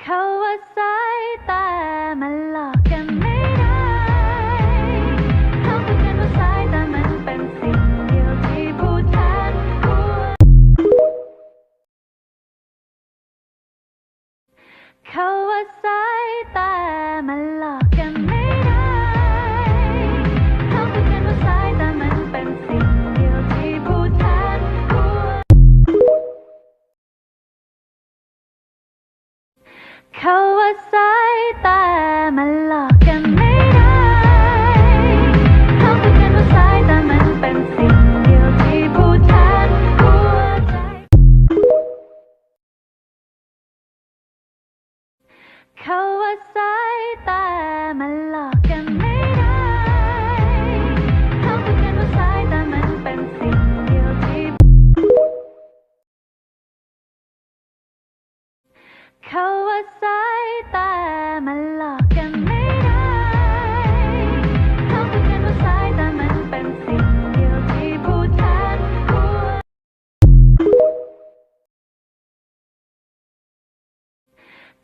เขาว่าสายตามันหลอกกันไม่ได้เขาคุกันว่าสายตามันเป็นสิ่งเดียวที่ผู้แทนควรเว่าสาย เขาคุยกันว่าสายแต่มันเป็นสิ่งเดียวที่ผู้แทนควร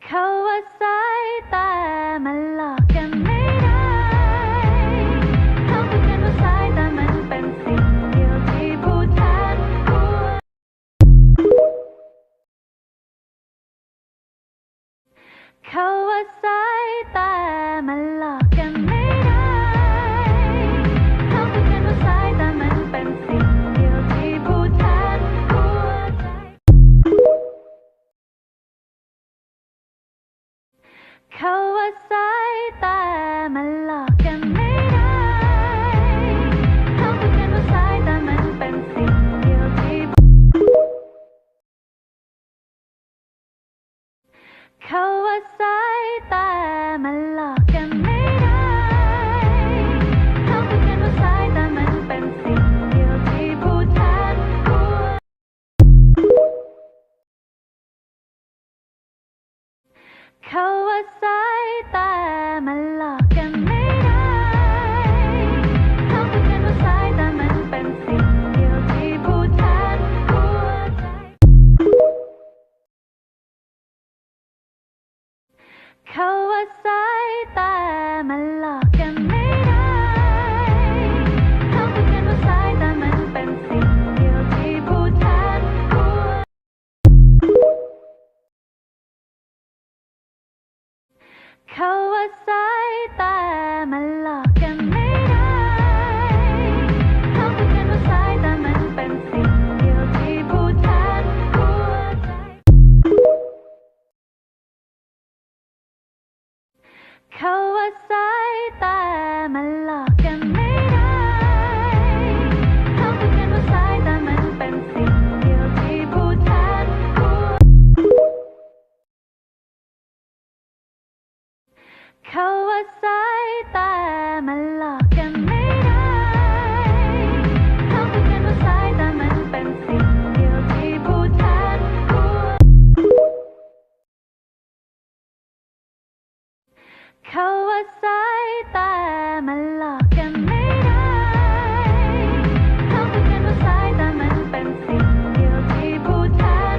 เขาว่าสายต่มัล เขาว่าสายตา เขาว่าสายตามันหลอกกันไม่ได้เขาคุยกันว่าสายตามันเป็นสิ่งเดียวที่พูดแทนหัวใจเขาว่าสาย เขาว่าสายตามันหลอก เขาว่าสายตามันหลอกกันไม่ได้เขาคุยกันว่าสายตามันเป็นสิ่งเดียวที่พูดแทน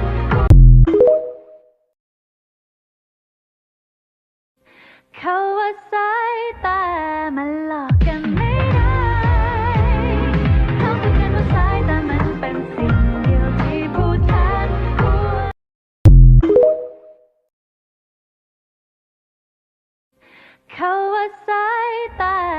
เขาว่าสายตามันหลอก coincide that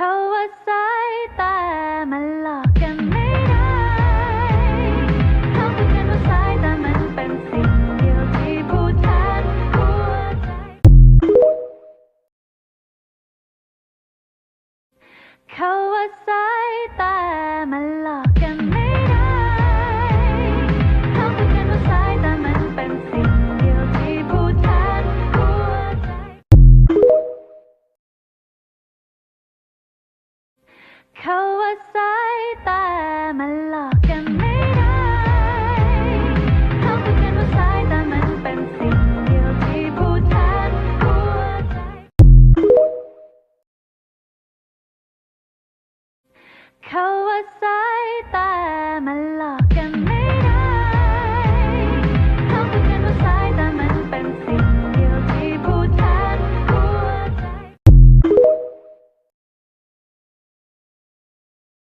เขาว่าสายตามันหลอกกันไม่ได้ เขาพูดกันว่าสายตามันเป็นสิ่งเดียวที่พูดแทนเขาว่าสายตา สายตา